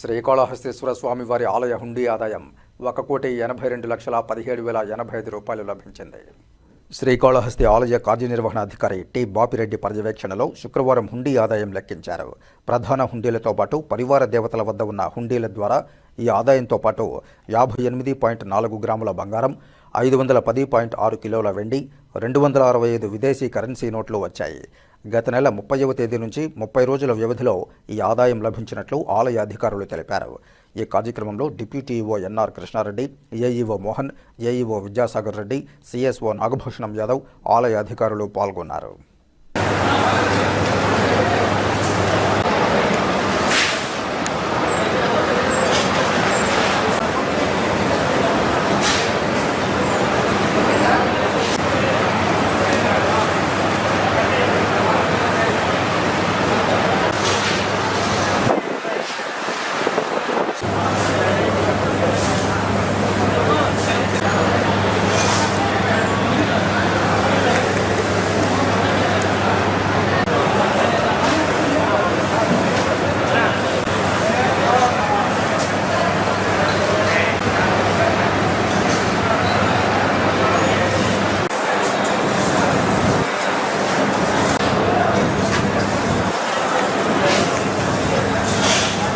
శ్రీకాళహస్తీశ్వర స్వామివారి ఆలయ హుండీ ఆదాయం ఒక కోటి ఎనభై రెండు లక్షల పదిహేడు వేల ఎనభై ఐదు రూపాయలు లభించింది. శ్రీకాళహస్తి ఆలయ కార్యనిర్వహణాధికారి టి. బాపిరెడ్డి పర్యవేక్షణలో శుక్రవారం హుండీ ఆదాయం లెక్కించారు. ప్రధాన హుండీలతో పాటు పరివార దేవతల వద్ద ఉన్న హుండీల ద్వారా ఈ ఆదాయంతో పాటు యాభై ఎనిమిది పాయింట్ నాలుగు గ్రాముల బంగారం ఐదు వందల పది పాయింట్ ఆరు కిలోల వెండి రెండు వందల అరవై ఐదు విదేశీ కరెన్సీ నోట్లు వచ్చాయి. గత నెల ముప్పైవ తేదీ నుంచి ముప్పై రోజుల వ్యవధిలో ఈ ఆదాయం లభించినట్లు ఆలయ అధికారులు తెలిపారు. ఈ కార్యక్రమంలో deputy EO NR Krishnareddy AEO Mohan AEO Vidyasagar Reddy CSO Nagabhushanam Yadav ఆలయ అధికారులు పాల్గొన్నారు.